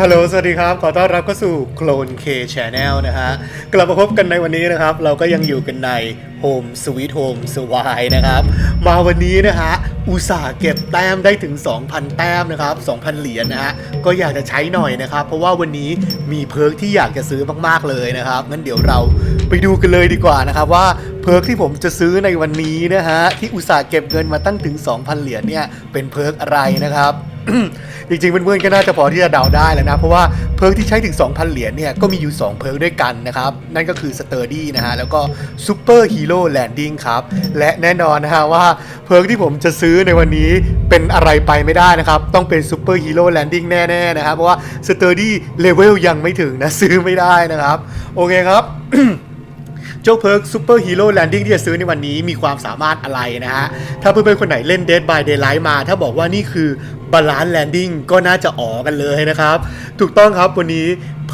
ฮัลโหล สวัสดีครับ ขอต้อนรับเข้าสู่โคลนเคชแนลนะฮะ กลับมาพบกันในวันนี้นะครับ เราก็ยังอยู่กันใน Home Sweet Home s w i นะครับ มาวันนี้นะฮะ อุตส่าห์เก็บแต้มได้ถึง 2,000 แต้มนะครับ 2,000 เหรียญนะฮะ ก็อยากจะใช้หน่อยนะครับ เพราะว่าวันนี้มีเพิร์กที่อยากจะซื้อมาก ๆ เลยนะครับ งั้นเดี๋ยวเราไปดูกันเลยดีกว่านะครับว่าเพิร์กที่ผมจะซื้อในวันนี้นะฮะที่อุตส่าห์เก็บเงินมาตั้งถึง 2,000 เหรียญเนี่ยเป็นเพิร์กอะไรนะครับ จริงๆเพื่อนๆก็น่าจะพอที่จะเดาได้แล้วนะ เพราะว่าเพิร์กที่ใช้ถึง 2,000 เหรียญเนี่ยก็มีอยู่ 2 เพิร์กด้วยกันนะครับ นั่นก็คือ Sturdy นะฮะแล้วก็ Super Hero Landing ครับ และแน่นอนนะฮะว่าเพิร์กที่ผมจะซื้อในวันนี้เป็นอะไรไปไม่ได้นะครับ ต้องเป็น Super Hero Landing แน่ๆนะครับเพราะว่า Sturdy Level ยังไม่ถึงนะซื้อไม่ได้นะครับ โอเคครับ เจ้าเพิร์กซูเปอร์ฮีโร่แลนดิ้งที่จะซื้อในวันนี้มีความสามารถอะไรนะฮะ ถ้าเพื่อนๆคนไหนเล่น Dead by Daylight มา ถ้าบอกว่านี่คือบาลานซ์แลนดิ้งก็น่าจะอ๋อกันเลยนะครับ ถูกต้องครับวันนี้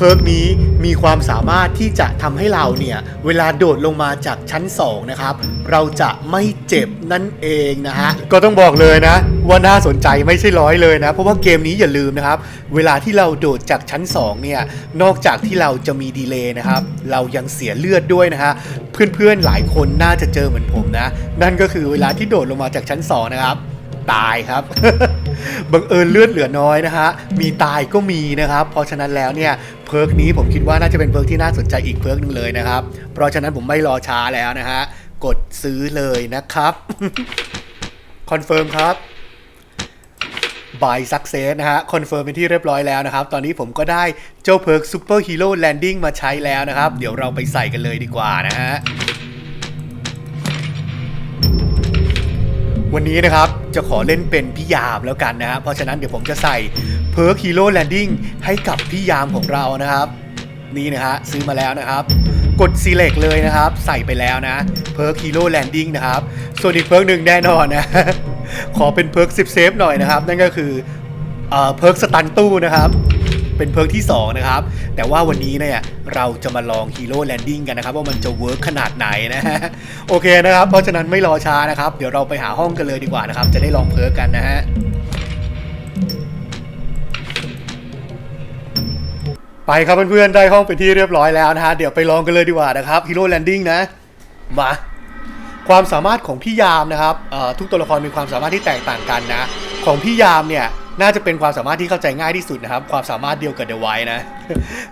เพิร์กนี้มีความสามารถที่จะทำให้เราเนี่ย เวลาโดดลงมาจากชั้น 2 นะครับ เราจะไม่เจ็บนั่นเองนะฮะ ก็ต้องบอกเลยนะ ว่าน่าสนใจไม่ใช่ร้อยเลยนะ เพราะว่าเกมนี้อย่าลืมนะครับ เวลาที่เราโดดจากชั้น 2 เนี่ย นอกจากที่เราจะมีดีเลย์นะครับ เรายังเสียเลือดด้วยนะฮะ เพื่อนๆหลายคนน่าจะเจอเหมือนผมนะ นั่นก็คือเวลาที่โดดลงมาจากชั้น 2 นะครับ ตายครับบังเอิญเลือดเหลือน้อยนะฮะมีตายก็มีนะครับ เพราะฉะนั้นแล้วเนี่ยเพิร์กนี้ผมคิดว่าน่าจะเป็นเพิร์กที่น่าสนใจอีกเพิร์กหนึ่งเลยนะครับ เพราะฉะนั้นผมไม่รอช้าแล้วนะฮะกดซื้อเลยนะครับคอนเฟิร์มครับบายซักเซสนะฮะคอนเฟิร์มเป็นที่เรียบร้อยแล้วนะครับ ตอนนี้ผมก็ได้เจ้าเพิร์กซูเปอร์ฮีโร่แลนดิ้งมาใช้แล้วนะครับ เดี๋ยวเราไปใส่กันเลยดีกว่านะฮะ วันนี้นะครับจะขอเล่นเป็นพี่ยามแล้วกันนะเพราะฉะนั้นเดี๋ยวผมจะใส่เพิร์กฮีโร่แลนดิ้งให้กับพี่ยามของเรานะครับ นี่นะฮะซื้อมาแล้วนะครับ กด select เลยนะครับ ใส่ไปแล้วนะเพิร์กฮีโร่แลนดิ้งนะครับส่วนอีกเพิร์กหนึ่งแน่นอนนะ ขอเป็นเพิร์ก10เซฟหน่อยนะครับ นั่นก็คือเอ่อเพิร์กสตันตู้นะครับ เป็นเพิร์กที่ 2 นะครับ แต่ว่าวันนี้เนี่ยเราจะมาลองฮีโร่แลนดิ้งกันนะครับ ว่ามันจะเวิร์กขนาดไหนนะฮะโอเคนะครับ เพราะฉะนั้นไม่รอช้านะครับ เดี๋ยวเราไปหาห้องกันเลยดีกว่านะครับ จะได้ลองเพิร์กกันนะฮะไปครับเพื่อนๆได้ห้องเป็นที่เรียบร้อยแล้วนะฮะเดี๋ยวไปลองกันเลยดีกว่านะครับฮีโร่แลนดิ้งนะมาความสามารถของพี่ยามนะครับทุกตัวละครมีความสามารถที่แตกต่างกันนะ ของพี่ยามเนี่ย น่าจะเป็นความสามารถที่เข้าใจง่ายที่สุดนะครับ ความสามารถเดียวกับเดอะไวนะ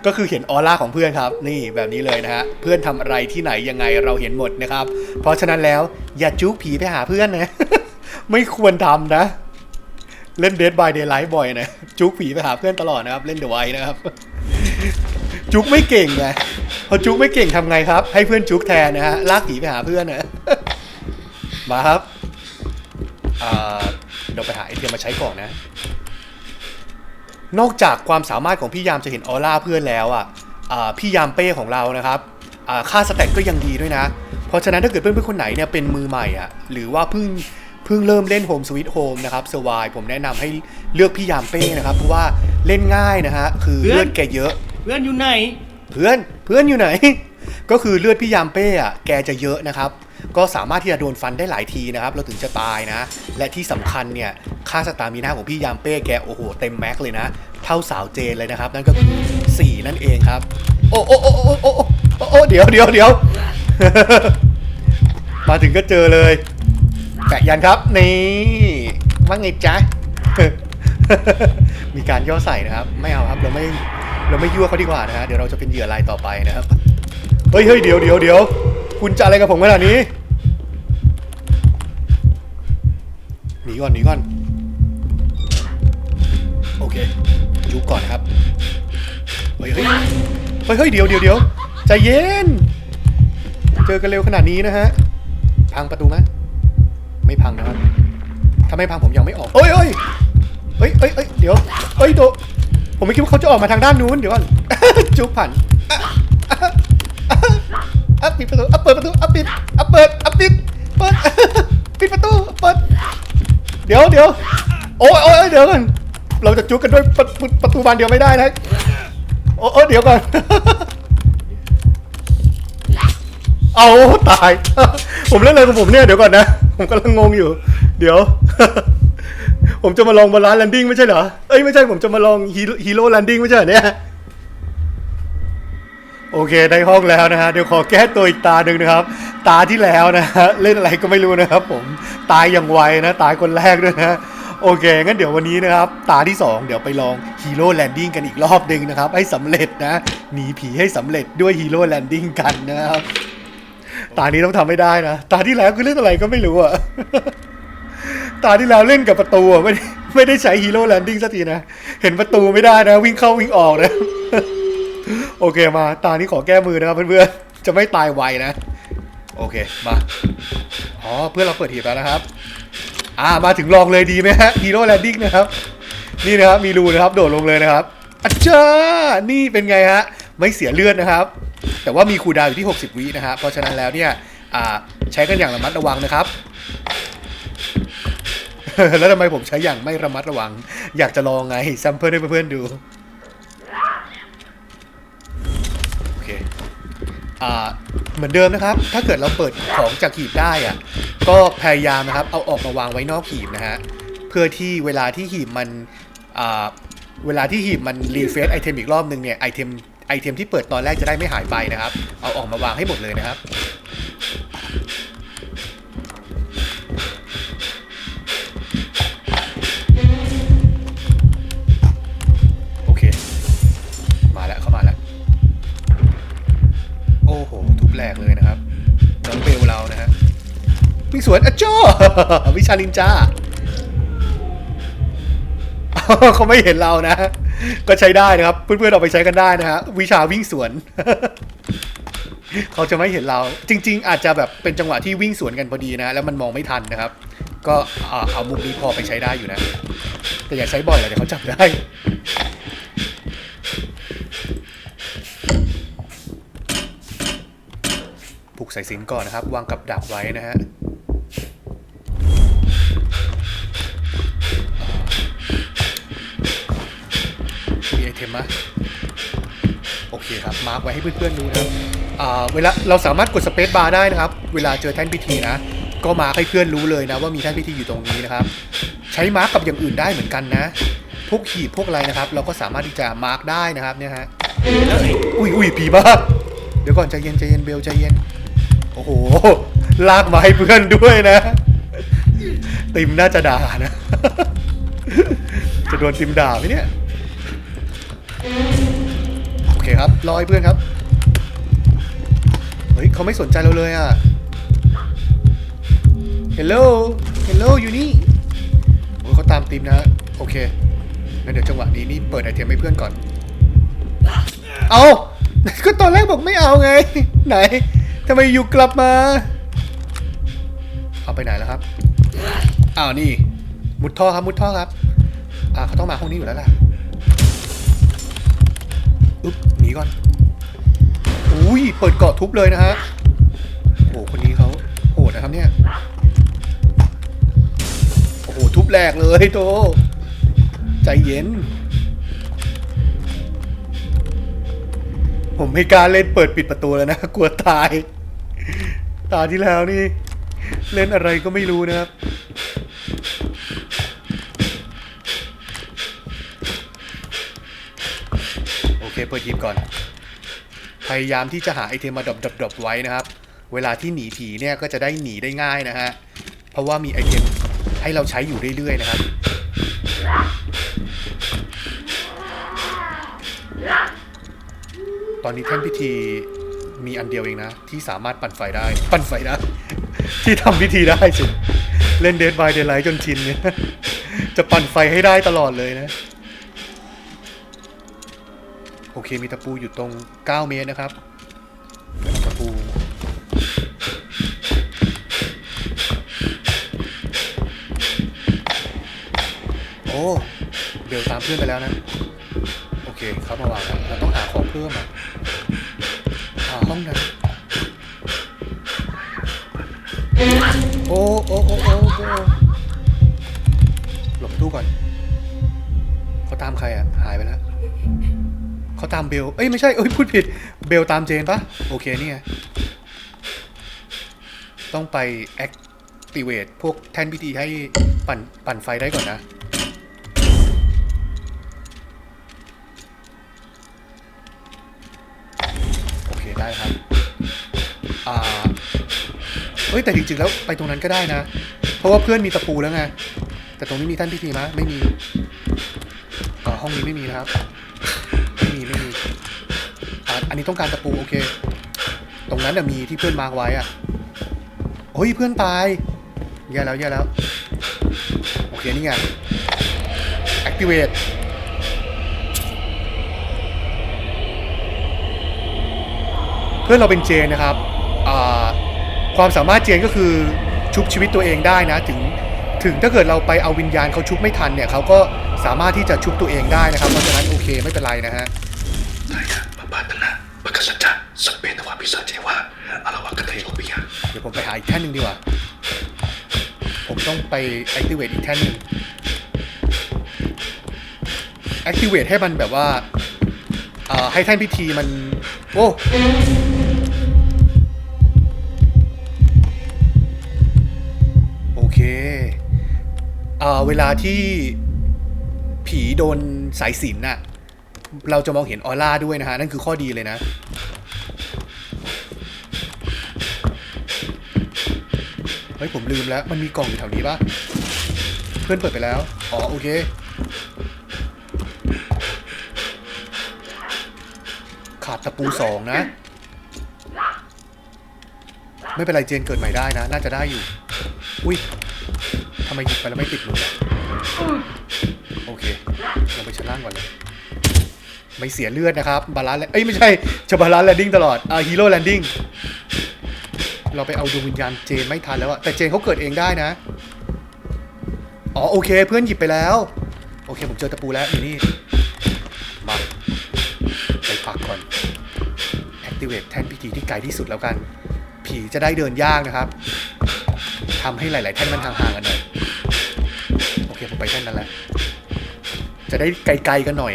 ก็คือเห็นออร่าของเพื่อนครับ นี่แบบนี้เลยนะฮะ เพื่อนทำอะไรที่ไหนยังไงเราเห็นหมดนะครับ เพราะฉะนั้นแล้วอย่าจุกผีไปหาเพื่อนนะ ไม่ควรทำนะ เล่น Dead by Daylight บ่อยนะ จุกผีไปหาเพื่อนตลอดนะครับ เล่นเดอะไวนะครับ จุกไม่เก่งไงพอจุกไม่เก่งทำไงครับ ให้เพื่อนจุกแทนนะฮะ ลากผีไปหาเพื่อนนะ มาครับอ่าเดี๋ยวไปหาไอเทมมาใช้ก่อนนะ นอกจากความสามารถของพี่ยามจะเห็นออร่าเพื่อนแล้วอะอ่าพี่ยามเป้ของเรานะครับอ่าค่าสแต็กก็ยังดีด้วยนะ เพราะฉะนั้นถ้าเกิดเพื่อนๆคนไหนเนี่ยเป็นมือใหม่อะหรือว่าเพิ่งเพิ่งเริ่มเล่น Home Sweet Home นะครับสวายผมแนะนำให้เลือกพี่ยามเป้นะครับ เพราะว่าเล่นง่ายนะฮะคือเพื่อนเลือดแกเยอะ เพื่อนอยู่ไหน เพื่อนเพื่อนอยู่ไหน ก็คือเลือดพี่ยามเป้อะแกจะเยอะนะครับก็สามารถที่จะโดนฟันได้หลายทีนะครับ เราถึงจะตายนะ และที่สำคัญเนี่ย ค่าสตามิน่าของพี่ยามเป้แกโอ้โหเต็มแม็กเลยนะ เท่าสาวเจนเลยนะครับ นั่นก็คือ4นั่นเองครับ โอ้โอ้โอ้โอ้โอ้เดี๋ยวเดี๋ยวเดี๋ยวมาถึงก็เจอเลยแปะยันครับนี่ว่างไงจ๊ะมีการย่อใส่นะครับ ไม่เอาครับเราไม่เราไม่ยั่วเขาดีกว่านะฮะเดี๋ยวเราจะเป็นเหยื่อรายต่อไปนะครับเฮ้ยเฮ้ยเดี๋ยวเดี๋ยวเดี๋ยวคุณจะอะไรกับผมขนาดนี้หนีก่อนหนีก่อน เคยุบก่อนนะครับ เฮ้ยเฮ้ยเฮ้ยเฮ้ยเดี๋ยวเดี๋ยวเดี๋ยวใจเย็น เจอกันเร็วขนาดนี้นะฮะ พังประตูไหมไม่พังนะครับ ถ้าไม่พังผมยังไม่ออก เอ้ยเอ้ยเฮ้ยเฮ้ยเฮ้ยเดี๋ยวเฮ้ยโดผมไม่คิดว่าเขาจะออกมาทางด้านนู้นเดี๋ยวก่อนจุ๊บผ่านอะอะอะอะปิดประตูอะเปิดประตูอะปิดอะเปิดอะปิดเปิดปิดประตูเปิด เดี๋ยวเดี๋ยวโอ้ยโอ้ยเดี๋ยวก่อน เราจะจุ๊กกันด้วยประประประตูบานเดียวไม่ได้นะโอ้เดี๋ยวก่อน เอาตาย ผมเล่นอะไรของผมเนี่ยเดี๋ยวก่อนนะ ผมกำลังงงอยู่ เดี๋ยว ผมจะมาลองบาลานซ์แลนดิ้งไม่ใช่เหรอ เอ้ยไม่ใช่ผมจะมาลองฮีโร่แลนดิ้งไม่ใช่เหรอเนี่ย โอเคได้ห้องแล้วนะฮะเดี๋ยวขอแก้ตัวอีกตาหนึ่งนะครับ ตาที่แล้วนะฮะเล่นอะไรก็ไม่รู้นะครับผม ตายอย่างไวนะ ตายคนแรกด้วยนะ โอเค งั้นเดี๋ยววันนี้นะครับ ตาที่ 2 เดี๋ยวไปลองฮีโร่แลนดิ้งกันอีกรอบหนึ่งนะครับ ให้สำเร็จนะ หนีผีให้สำเร็จด้วยฮีโร่แลนดิ้งกันนะครับ ตานี้ต้องทำไม่ได้นะ ตาที่แล้วคือเล่นอะไรก็ไม่รู้อะตาที่แล้วเล่นกับประตูอะไม่ได้ไม่ได้ใช้ฮีโร่แลนดิ้งสักทีนะ เห็นประตูไม่ได้นะ วิ่งเข้าวิ่งออกนะ โอเคมา ตานี้ขอแก้มือนะครับเพื่อนๆ จะไม่ตายไวนะ โอเคมา อ๋อเพื่อนเราเปิดหีบแล้วนะครับ อ่ามาถึงลองเลยดีไหมฮะฮีโร่แลนดิ้งนะครับ นี่นะครับมีรูนะครับโดดลงเลยนะครับอัจฉานี่เป็นไงฮะไม่เสียเลือดนะครับ แต่ว่ามีคูดาวอยู่ที่ 60 วินะฮะเพราะฉะนั้นแล้วเนี่ยใช้กันอย่างระมัดระวังนะครับ แล้วทำไมผมใช้อย่างไม่ระมัดระวัง อยากจะลองไงแซมเพิลให้เพื่อนๆดู เหมือนเดิมนะครับ ถ้าเกิดเราเปิดของจากหีบได้อะก็พยายามนะครับ เอาออกมาวางไว้นอกหีบนะฮะ เพื่อที่เวลาที่หีบมันเวลาที่หีบมันรีเฟรชไอเทมอีกรอบนึงเนี่ยไอเทมไอเทมที่เปิดตอนแรกจะได้ไม่หายไปนะครับ เอาออกมาวางให้หมดเลยนะครับ สวนอะจ้อวิชาลินจาเขาไม่เห็นเรานะ ก็ใช้ได้นะครับ เพื่อนๆเอาไปใช้กันได้นะฮะวิชาวิ่งสวน เขาจะไม่เห็นเรา จริง ๆ อาจจะแบบเป็นจังหวะที่วิ่งสวนกันพอดีนะ แล้วมันมองไม่ทันนะครับ ก็เอามุมนี้พอไปใช้ได้อยู่นะ แต่อย่าใช้บ่อยเลยเดี๋ยวเขาจับได้ผูกสายสินก่อนนะครับ วางกับดักไว้นะฮะ มีไอ เทมไหมโอเคครับ มาร์กไว้ให้เพื่อนๆดูนะเวลาเราสามารถกดสเปซบาร์ได้นะครับ เวลาเจอแท่นพิธีนะ ก็มาร์คให้เพื่อนรู้เลยนะว่ามีแท่นพิธีอยู่ตรงนี้นะครับ ใช้มาร์กกับอย่างอื่นได้เหมือนกันนะ พวกขีดพวกอะไรนะครับ เราก็สามารถที่จะมาร์กได้นะครับเนี่ยฮะ อุ้ยอุ้ยผีบ้าเดี๋ยวก่อนใจเย็นใจเย็นเบลใจเย็น โอ้โห ลากมาให้เพื่อนด้วยนะ ติมน่าจะด่านะ จะโดนติมด่าไหมเนี่ย โอเคครับรอให้เพื่อนครับ เฮ้ยเขาไม่สนใจเราเลยอะ Hello Hello อยู่นี่โอ้เขาตามติมนะ โอเคงั้นเดี๋ยวจังหวะนี้นี่เปิดไอเทมให้เพื่อนก่อน เอาก็ตอนแรกบอกไม่เอาไง ไหนทำไมอยู่กลับมา เอาไปไหนแล้วครับ อ้าวนี่ มุดท่อครับมุดท่อครับ อ่าเขาต้องมาห้องนี้อยู่แล้วล่ะ อุ๊บหนีก่อน อุ้ยเปิดเกาะทุบเลยนะฮะโอ้หคนนี้เขาโหดนะครับเนี่ย โอ้โหทุบแหลกเลยโต ใจเย็น ผมไม่กล้าเล่นเปิดปิดประตูแล้วนะ กลัวตาย ตาที่แล้วนี่ เล่นอะไรก็ไม่รู้นะครับ เคเปิดหีบก่อน พยายามที่จะหาไอเทมมาดรอปๆไว้นะครับ เวลาที่หนีผีเนี่ยก็จะได้หนีได้ง่ายนะฮะ เพราะว่ามีไอเทมให้เราใช้อยู่เรื่อยๆนะครับตอนนี้แท่นพิธีมีอันเดียวเองนะ ที่สามารถปั่นไฟได้ ปั่นไฟได้ ที่ทำพิธีได้สิเล่นเด d บายเด y ไลท์จนชินเนี่ยจะปั่นไฟให้ได้ตลอดเลยนะ โอเคมีตะปูอยู่ตรง 9 เมตรนะครับ ตะปู โอ้เบลตามเพื่อนไปแล้วนะ โอเคเขามาวางแล้วเราต้องหาของเพิ่มอะหาห้องนั้นโอ้โอ้โอ้โอ้โอ้หลบตู้ก่อนเขาตามใครอะ หายไปแล้ว เขาตามเบล เอ้ยไม่ใช่เอ้ยพูดผิด เบลตามเจนปะโอเคเนี่ย ต้องไปแอคติเวตพวกแทนพิธีให้ปั่นปั่นไฟได้ก่อนนะโอเคได้ครับ อ่าเฮ้ยแต่จริงๆแล้วไปตรงนั้นก็ได้นะ เพราะว่าเพื่อนมีตะปูแล้วไง แต่ตรงนี้มีท่านพิธีไหมไม่มีห้องนี้ไม่มีนะครับ อันนี้ต้องการตะปูโอเค ตรงนั้นน่ะมีที่เพื่อนมาร์กไว้อะโอ้ยเพื่อนตายแย่แล้วแย่แล้ว โอเคนี่ไง activate เพื่อนเราเป็นเจนนะครับ ความสามารถเจนก็คือชุบชีวิตตัวเองได้นะ ถึงถึงถ้าเกิดเราไปเอาวิญญาณเขาชุบไม่ทันเนี่ยเขาก็สามารถที่จะชุบตัวเองได้นะครับ เพราะฉะนั้นโอเคไม่เป็นไรนะฮะ Babatana, Bakasaja, Sabena Wabisa Jewa, Alawakata Yobia. เดี๋ยวผมไปหาอีกแท่นหนึ่งดีกว่า ผมต้องไป activate อีกแท่นหนึ่ง activate ให้มันแบบว่าอ่าให้แท่นพิธีมัน โอ้โอเคอ่าเวลาที่ผีโดนสายสินน่ะ เราจะมองเห็นออร่าด้วยนะฮะ นั่นคือข้อดีเลยนะ เฮ้ย ผมลืมแล้ว มันมีกล่องอยู่แถวนี้ปะเพื่อนเปิดไปแล้ว อ๋อ โอเค ขาดตะปูสองนะ ไม่เป็นไรเจนเกิดใหม่ได้นะ น่าจะได้อยู่ อุ้ยทำไมหยิบไปแล้วไม่ติดมืออะโอเคลงไปชั้นล่างก่อนเลย ไม่เสียเลือดนะครับบาลานเอ้ยไม่ใช่จะบาลานแลนดิ้งตลอดอ่าฮีโร่แลนดิ้งเราไปเอาดวงวิญญาณเจนไม่ทันแล้วอะแต่เจนเขาเกิดเองได้นะ อ๋อโอเค เพื่อนหยิบไปแล้ว โอเค ผมเจอตะปูแล้วอยู่นี่มาไปพักก่อน activate แท่นพิธีที่ไกลที่สุดแล้วกัน ผีจะได้เดินยากนะครับทำให้หลาย ๆ แท่นมันห่างๆกันหน่อยโอเคผมไปแท่นนั้นแหละจะได้ไกล ๆ กันหน่อย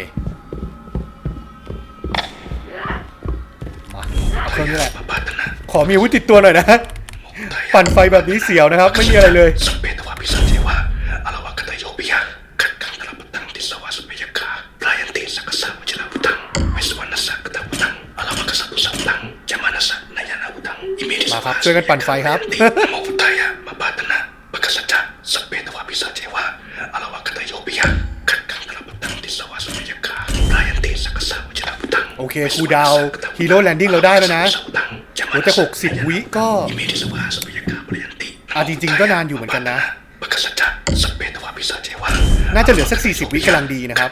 เท่นี้แหละขอมีวุธติดตัวหน่อยนะ ปั่นไฟแบบนี้เสียวนะครับ ไม่มีอะไรเลย มาครับช่วยกันปั่นไฟครับ เคครูดาวฮีโร่แลนดิ้งเราได้แล้วนะโอ้แต่60วิก็อะจริง ๆ ก็นานอยู่เหมือนกันนะ น่าจะเหลือสัก40วิกำลังดีนะครับ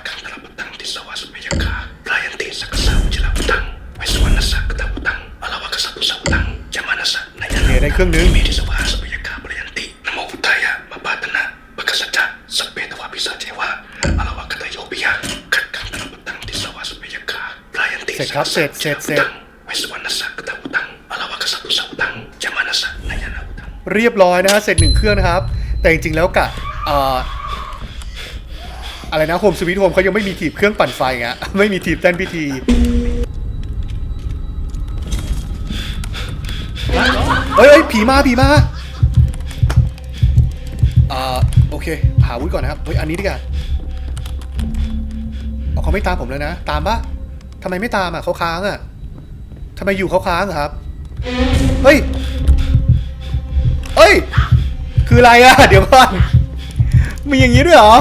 โอเคได้เครื่องนึง ร็จครับ เสร็จเสร็จเสร็จเรียบร้อยนะฮะ เสร็จหนึ่งเครื่องนะครับ แต่จริงๆแล้วกะเอ่ออะไรนะโฮมสวิตโฮมเขายังไม่มีถีบเครื่องปั่นไฟไงไม่มีถีบแท่นพิธีเฮ้ยเฮ้ยผีมาผีมาอ่าโอเคหาวุ้ยก่อนนะครับ เฮ้ย อันนี้ดีกว่าอ๋อเขาไม่ตามผมเลยนะ ตามปะ ทำไมไม่ตามอะเขาค้างอะทำไมอยู่เขาค้างครับ เฮ้ยเอ้ย คืออะไรอะ เดี๋ยวก่อน มีอย่างนี้ด้วยเหรอ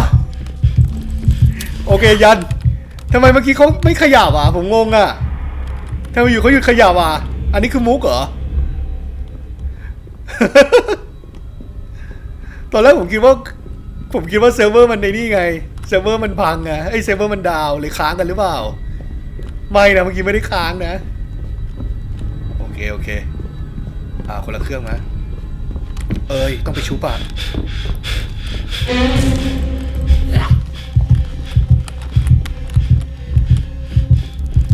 โอเคยันทำไมเมื่อกี้เขาไม่ขยับอะ ผมงงอะทำไมอยู่เขาหยุดขยับอะ อันนี้คือมุกเหรอ ตอนแรกผมคิดว่า ผมคิดว่าเซิร์ฟเวอร์มันในนี่ไง เซิร์ฟเวอร์มันพังไงไอ้ยเซิร์ฟเวอร์มันดาวหรือค้างกันหรือเปล่า ไม่นะเมื่อกี้ไม่ได้ค้างนะ โอเคโอเค อ่าคนละเครื่องนะเอ้ยต้องไปชุบอะ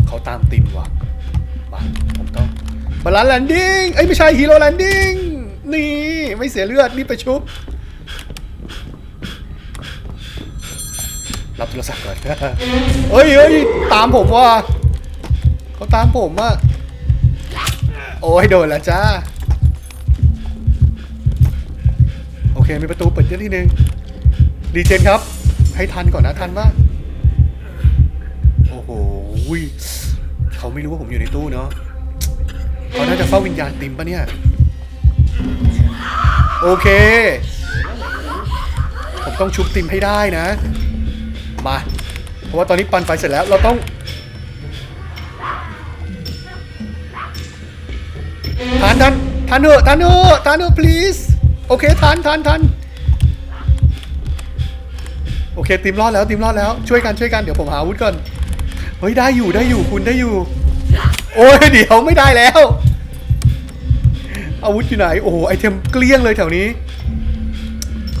เขาตามติมว่ะมาผมต้องบาลานแลนดิ้งเอ้ยไม่ใช่ฮีโร่แลนดิ้งนี่ไม่เสียเลือดนี่ไปชุบรับโทรศัพท์ก่อนเฮ้ยเฮ้ยตามผมว่ะ เขาตามผมอะโอ้ยโดนล้วจ้า โอเค มีประตูเปิดเยอะทีหนึ่งดีเจนครับ ให้ทันก่อนนะทันปะโอ้โหเขาไม่รู้ว่าผมอยู่ในตู้เนาะเขาน่าจะเฝ้าวิญญาณติมปะเนี่ย โอเค ผมต้องชุบติมให้ได้นะ มา เพราะว่าตอนนี้ปันไฟเสร็จแล้ว เราต้อง ทานทันทานเถอะทานเถอะทานเถอะ please โอเคทานทานทานโอเคติมรอดแล้วติมรอดแล้วช่วยกันช่วยกันเดี๋ยวผมหาอาวุธก่อนเฮ้ยได้อยู่ได้อยู่คุณได้อยู่ โอ้ยเดี๋ยวไม่ได้แล้ว อาวุธอยู่ไหนโอ้โหไอเทมเกลี้ยงเลยแถวนี้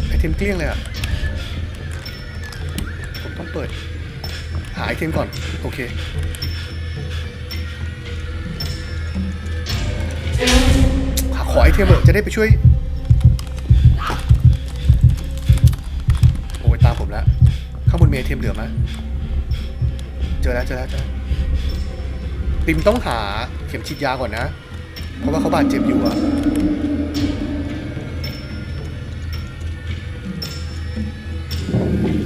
ไอเทมเกลี้ยงเลยอะผมต้องเปิด หาไอเทมก่อนโอเค ขอไอเทมเถอะจะได้ไปช่วย โอ้ยตามผมแล้ว ข้างบนมีไอเทมเหลือไหมเจอแล้วเจอแล้วเจอติมต้องหาเข็มฉีดยาก่อนนะ เพราะว่าเขาบาดเจ็บอยู่อะ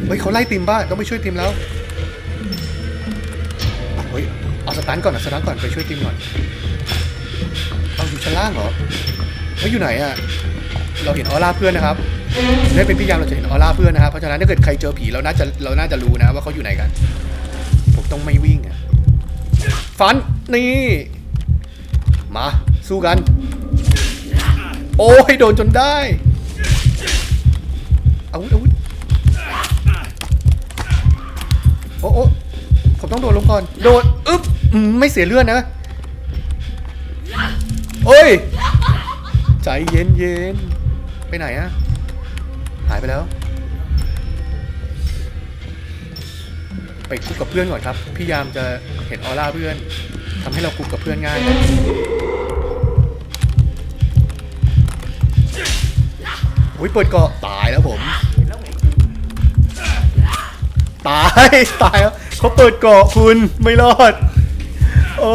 เฮ้ยเขาไล่ติมบ้าต้องไปช่วยติมแล้ว เฮ้ย เอาสตันก่อนนะสตันก่อนไปช่วยติมก่อนเอย ชั้นล่างเหรอเฮ้ยอยู่ไหนอะเราเห็นออร่าเพื่อนนะครับได้เป็นพี่ยามเราจะเห็นออร่าเพื่อนนะครับเพราะฉะนั้นถ้าเกิดใครเจอผีเราน่าจะเราน่าจะรู้นะว่าเขาอยู่ไหนกัน ผมต้องไม่วิ่งอะฟันนี่มาสู้กัน โอ้ยโดนจนได้อาวุธอาวุธโอ้โอ้ผมต้องโดดลงก่อน โดดอึ๊บไม่เสียเลือดนะ โอ้ย ใจเย็นเย็นไปไหนอะหายไปแล้ว ไปคุกกับเพื่อนก่อนครับพี่ยามจะเห็นออร่าเพื่อนทำให้เราคุกกับเพื่อนง่ายโอ้ยเปิดเกาะตายแล้วผม ตาย ตายแล้วเขาเปิดเกาะคุณไม่รอด โอ้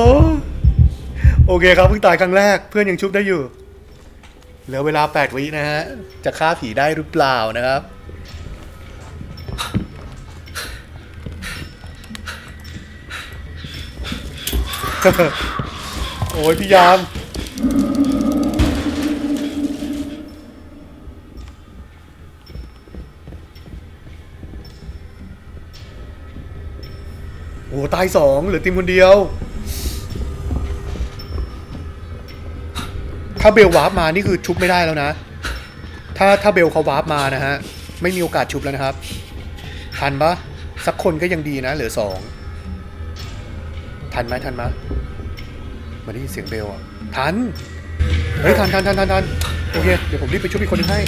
โอเคครับเพิ่งตายครั้งแรกเพื่อนยังชุบได้อยู่ เหลือเวลา 8 วินะฮะ จะฆ่าผีได้หรือเปล่านะครับ โอ้ยพี่ยาม โอ้ตายสองเหลือติมคนเดียว ถ้าเบลวาร์ปมานี่คือชุบไม่ได้แล้วนะ ถ้าถ้าเบลเขาวาร์ปมานะฮะ ไม่มีโอกาสชุบแล้วนะครับ ทันปะสักคนก็ยังดีนะ เหลือสองทันไหมทันไหมมาได้ยินเสียงเบลอะ ทัน เฮ้ยทันทันทันทันทันโอเค เดี๋ยวผมรีบไปช่วยอีกคนหนึงให้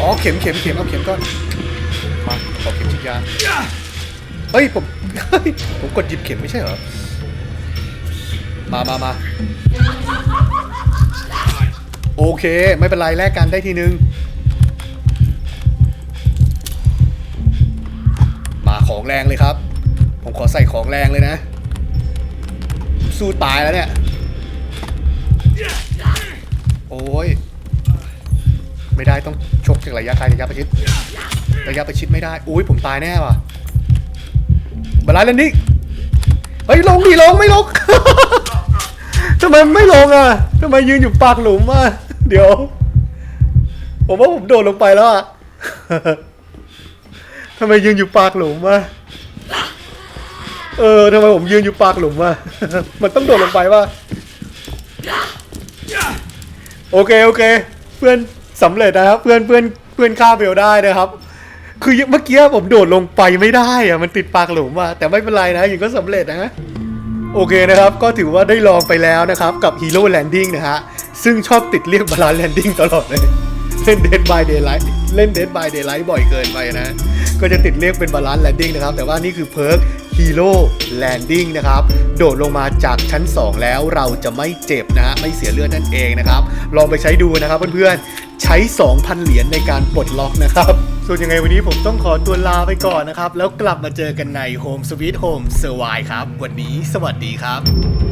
อ๋อ เข็มเข็มเข็มเอาเข็มก่อน มาขอเข็มฉีดยา เฮ้ย ผมเฮ้ยผมกดหยิบเข็มไม่ใช่เหรอ มามามาโอเค ไม่เป็นไรแลกกันได้ทีนึง มาของแรงเลยครับ ผมขอใส่ของแรงเลยนะ สู้ตายแล้วเนี่ย โอ้ย ไม่ได้ต้องชกจากระยะไกลระยะประชิด ระยะประชิดไม่ได้ อุ้ยผมตายแน่ว่ะบาลานซ์นดิ้เฮ้ยลงดิลงไม่ลง ทำไมไม่ลงอะทำไมยืนอยู่ปากหลุมอะเดี๋ยว ผมว่าผมโดดลงไปแล้วอะทำไมยืนอยู่ปากหลุมอะเออทำไมผมยืนอยู่ปากหลุมอะมันต้องโดดลงไปว่ะโอเคโอเค เพื่อนสำเร็จนะครับ เพื่อนเพื่อนเพื่อนฆ่าเบลได้นะครับ คือเมื่อกี้ผมโดดลงไปไม่ได้อะมันติดปากหลุมอะแต่ไม่เป็นไรนะยังก็สำเร็จนะ โอเคนะครับก็ถือว่าได้ลองไปแล้วนะครับกับ Hero Landing นะฮะ ซึ่งชอบติดเรียกบาลานแลนดิ้งตลอดเลย เล่น Dead by Daylight เล่น Dead by Daylight บ่อยเกินไปนะ ก็จะติดเรียกเป็นบาลานแลนดิ้งนะครับ แต่ว่านี่คือเพิร์ก Hero Landing นะครับ โดดลงมาจากชั้น 2 แล้วเราจะไม่เจ็บนะฮะไม่เสียเลือดนั่นเองนะครับ ลองไปใช้ดูนะครับเพื่อนๆ ใช้ 2,000 เหรียญในการปลดล็อกนะครับส่วนยังไงวันนี้ผมต้องขอตัวลาไปก่อนนะครับ แล้วกลับมาเจอกันใน Home Sweet Home s u r v i v ครับ วันนี้สวัสดีครับ